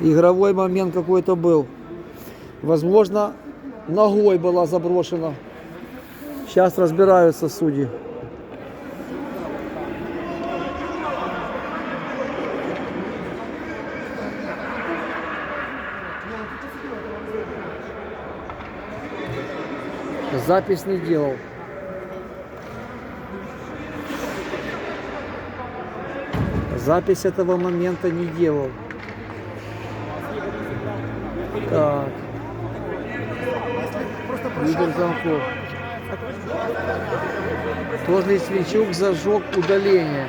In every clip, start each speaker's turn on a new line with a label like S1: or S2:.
S1: Игровой момент какой-то был. Возможно, ногой была заброшена. Сейчас разбираются судьи. Запись не делал. Запись этого момента не делал. Так. Игорь Замков. Тоже Свинчук зажег удаление.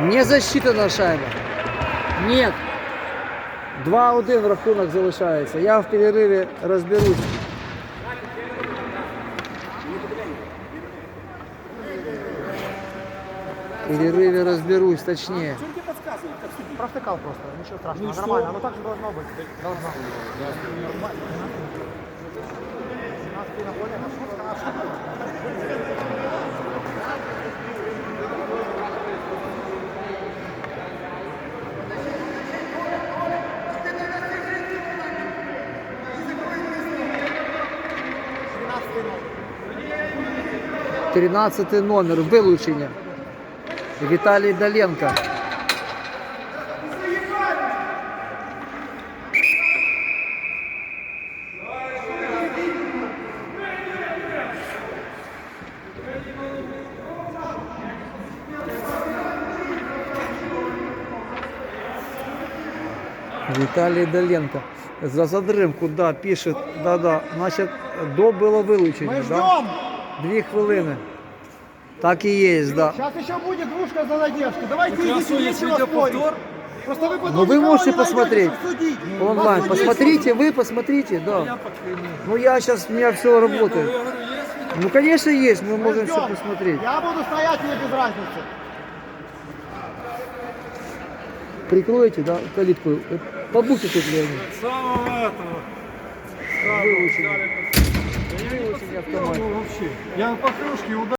S1: Не засчитана шайба. Нет. 2-1 рахунок залишається. Я в перериві розберусь. В перерыве разберусь точнее.
S2: Провтыкал просто, ничего страшного, нормально, оно так же должно быть. Должно. Нормально. У нас ты на поле, маршрутка наша. Тринадцатый номер.
S1: 13 номер вилучення. Віталій Доленко. Віталій Доленко. За задримку, да, пише, да, да. Значить, до було вилучення.
S2: Мы
S1: Да?
S2: ждем.
S1: Дві хвилини. Так і є, да.
S2: Сейчас еще будет двушка за надежду. Давайте
S3: У тебя
S2: идите,
S3: что, есть
S2: нечего спорить.
S3: видеоповтор?
S2: Просто вы потом
S1: Ну, вы
S2: никого
S1: можете
S2: не найдете,
S1: посмотреть.
S2: чтобы судить.
S1: Онлайн.
S2: Посудите.
S1: Посмотрите, вы посмотрите, да.
S3: Я пока не.
S1: Ну я сейчас, у меня все
S3: Нет, ну,
S1: работает.
S3: я говорю, есть
S1: Ну, конечно, есть, мы
S2: Мы
S1: можем все
S2: ждем.
S1: посмотреть.
S2: Я буду стоять, мне без разницы.
S1: Прикройте, да, калитку. Побудьте тут, Леонид.
S3: самого этого.
S1: Выучили. Выучили автомат.
S3: Вообще. Я по кружке ударил.